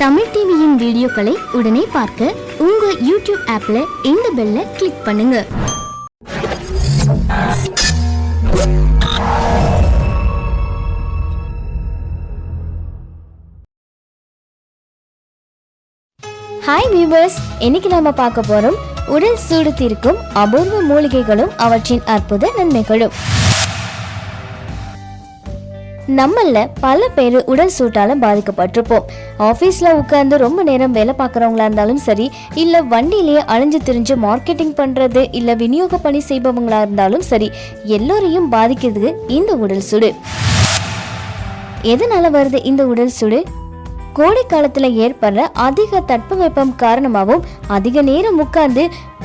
தமிழ் டிவியின் வீடியோக்களை உடனே பார்க்க உங்க யூடியூப் ஆப்ல இந்த பெல்ல கிளிக் பண்ணுங்க. ஹாய் வியூவர்ஸ் இன்னைக்கு நாம பார்க்க போறோம் உடல் சூடு தீர்க்கும் அபூர்வ மூலிகைகளும் அவற்றின் அற்புத நன்மைகளும். நம்மள பல பேர் உடல் சூட்டால பாதிக்கப்பட்டிருப்போம். ஆஃபீஸில் உட்கார்ந்து ரொம்ப நேரம் வேலை பார்க்குறவங்களா இருந்தாலும் சரி இல்லை வண்டியிலேயே அழிஞ்சு திரிஞ்சு மார்க்கெட்டிங் பண்ணுறது இல்லை விநியோக பணி செய்பவங்களா இருந்தாலும் சரி எல்லோரையும் பாதிக்கிறது இந்த உடல் சூடு. எதனால வருது இந்த உடல் சூடு? கோடை காலத்துல ஏற்படுற அதிக தட்பவெப்பம் காரணமாகவும் அதிக நேரம் உட்கார்ந்து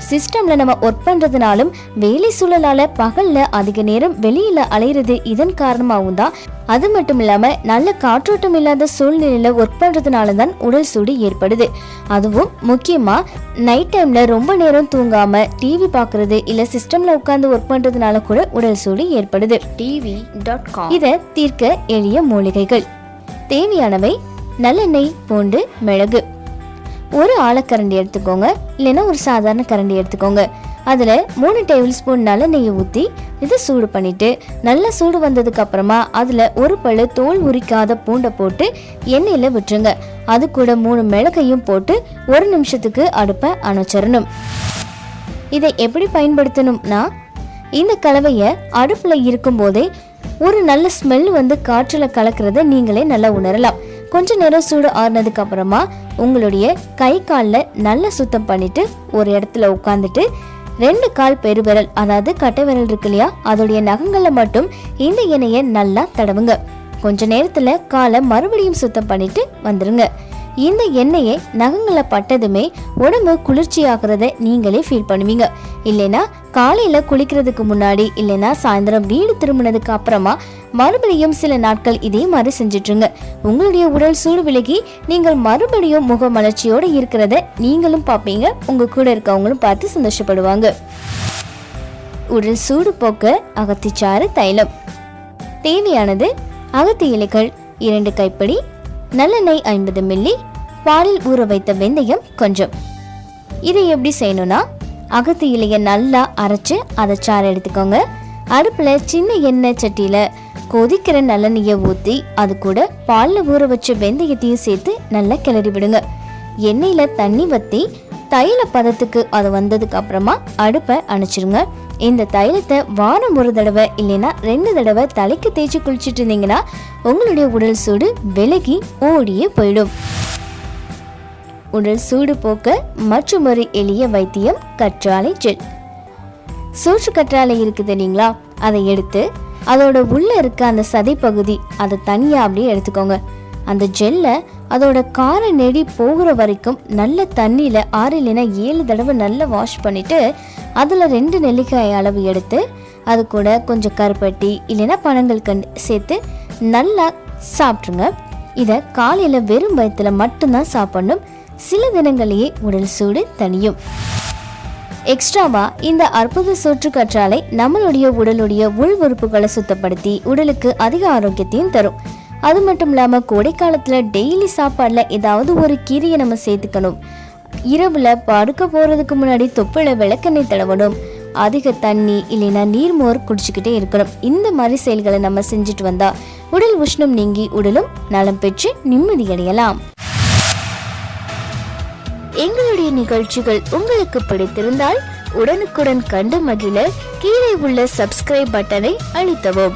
சிஸ்டம்ல நம்ம ஒர்க் பண்றதுனாலும் வேலை சூழலால பகல்ல அதிக நேரம் வெளியில அலையிறது இதன் காரணமாகவும் தான். அது மட்டும் இல்லாம நல்ல காற்றோட்டம் இல்லாத சூழ்நிலையில ஒர்க் பண்றதுனால தான் உடல் சூடு ஏற்படுது. அதுவும் முக்கியமா நைட் டைம்ல ரொம்ப நேரம் தூங்காம டிவி பார்க்கறது இல்ல சிஸ்டம்ல உட்கார்ந்து ஒர்க் பண்றதுனால கூட உடல் சூடு ஏற்படுது. டிவி டாட் காம் இதை தீர்க்க எளிய மூலிகைகள். தேவையானவை நல்லெண்ணெய் பூண்டு மிளகு. ஒரு ஆலக்கரண்டி எடுத்துக்கோங்க இல்லைன்னா ஒரு சாதாரண கரண்டி எடுத்துக்கோங்க. அதில் மூணு டேபிள் ஸ்பூன் நல்லெண்ணெயை ஊற்றி இதை சூடு பண்ணிவிட்டு நல்லா சூடு வந்ததுக்கு அப்புறமா அதில் ஒரு பழு தோல் உரிக்காத பூண்டை போட்டு எண்ணெயில் விட்டுருங்க. அது கூட மூணு மிளகையும் போட்டு ஒரு நிமிஷத்துக்கு அடுப்பை அணைச்சிடணும். இதை எப்படி பயன்படுத்தணும்னா இந்த கலவையை அடுப்பில் இருக்கும்போதே ஒரு நல்ல ஸ்மெல் வந்து காற்றில் கலக்கிறத நீங்களே நல்லா உணரலாம். கொஞ்ச நேரம் சூடு ஆறுனதுக்கு அப்புறமா உங்களுடைய கை காலில் நல்லா சுத்தம் பண்ணிட்டு ஒரு இடத்துல உட்காந்துட்டு ரெண்டு கால் பெருவிரல் அதாவது கட்டை விரல் இருக்கு இல்லையா? அதோடைய நகங்களில் மட்டும் இந்த எண்ணெயை நல்லா தடவுங்க. கொஞ்ச நேரத்துல காலை மறுபடியும் சுத்தம் பண்ணிட்டு வந்துருங்க. இந்த எண்ணெயை நகங்களை பட்டதுமே உடம்பு குளிர்ச்சியாகிறத நீங்களே ஃபீல் பண்ணுவீங்க. இல்லைன்னா காலையில குளிக்கிறதுக்கு முன்னாடி இல்லைன்னா சாயந்தரம் வீடு திரும்பினதுக்கு அப்புறமா மறுபடியும் சில நாட்கள் இதே மாதிரி செஞ்சிட்ருங்க. உங்களுடைய உடல் சூடு விலகி நீங்கள் மறுபடியும் முகமலர்ச்சியோடு இருக்கிறத நீங்களும் பார்ப்பீங்க. உங்கள் கூட இருக்கவங்களும் பார்த்து சந்தோஷப்படுவாங்க. உடல் சூடு போக்க அகத்திச்சாறு தைலம். தேவையானது அகத்தி இலைகள் இரண்டு கைப்பிடி நல்லெண்ணெய் ஐம்பது மில்லி பாலில் ஊற வைத்த வெந்தயம் கொஞ்சம். இதை எப்படி செய்யணும்னா அகத்து இலையை நல்லா அரைச்சு அதை சாறு எடுத்துக்கோங்க. அடுப்பில் சின்ன எண்ணெய் சட்டியில் கொதிக்கிற நல்லெண்ணெயை ஊற்றி அது கூட பாலில் ஊற வச்ச வெந்தயத்தையும் சேர்த்து நல்லா கிளறி விடுங்க. எண்ணெயில் தண்ணி வற்றி தைல பதத்துக்கு அது வந்ததுக்கு அப்புறமா அடுப்பை அணைச்சிருங்க. இந்த தைலத்தை வாரம் ஒரு தடவை இல்லைன்னா ரெண்டு தடவை தலைக்கு தேய்ச்சி குளிச்சுட்டு இருந்தீங்கன்னா உங்களுடைய உடல் சூடு விலகி ஓடியே போயிடும். உடல் சூடு போக்க மற்றொரு எளிய வைத்தியம் கற்றாழை ஜெல். சூற்று கற்றாழை இருக்குது இல்லைங்களா அதை எடுத்து அதோட உள்ள இருக்க அந்த சதை பகுதி அதை தனியாக அப்படியே எடுத்துக்கோங்க. அந்த ஜெல்லை அதோட கார நெடி போகிற வரைக்கும் நல்ல தண்ணியில் ஆறு இல்லைன்னா ஏழு தடவை நல்லா வாஷ் பண்ணிவிட்டு அதில் ரெண்டு நெல்லிக்காய் அளவு எடுத்து அது கூட கொஞ்சம் கருப்பட்டி இல்லைன்னா பழங்கள் கண்டு சேர்த்து நல்லா சாப்பிட்ருங்க இதை காலையில் வெறும் வயிற்றுல மட்டும்தான் சாப்பிடணும். சில தினங்களையே உடல் சூடு தனியும் எக்ஸ்ட்ராவா இந்த அற்புத சுற்றுக்கற்றாலை நம்மளுடைய உடலுடைய உள் உறுப்புகளை சுத்தப்படுத்தி உடலுக்கு அதிக ஆரோக்கியத்தையும் தரும். அது மட்டும் இல்லாமல் கோடைக்காலத்தில் டெய்லி சாப்பாடில் ஏதாவது ஒரு கீரையை நம்ம சேர்த்துக்கணும். இரவில் படுக்க போகிறதுக்கு முன்னாடி தொப்பில் விளக்கெண்ணெய் தடவணும். அதிக தண்ணி இல்லைன்னா நீர்மோர் குடிச்சுக்கிட்டே இருக்கணும். இந்த மாதிரி செயல்களை நம்ம செஞ்சுட்டு வந்தால் உடல் உஷ்ணம் நீங்கி உடலும் நலம் பெற்று நிம்மதி அடையலாம் எங்களுடைய நிகழ்ச்சிகள் உங்களுக்கு பிடித்திருந்தால் உடனுக்குடன் கண்டு மகிழ கீழே உள்ள சப்ஸ்கிரைப் பட்டனை அழுத்தவும்.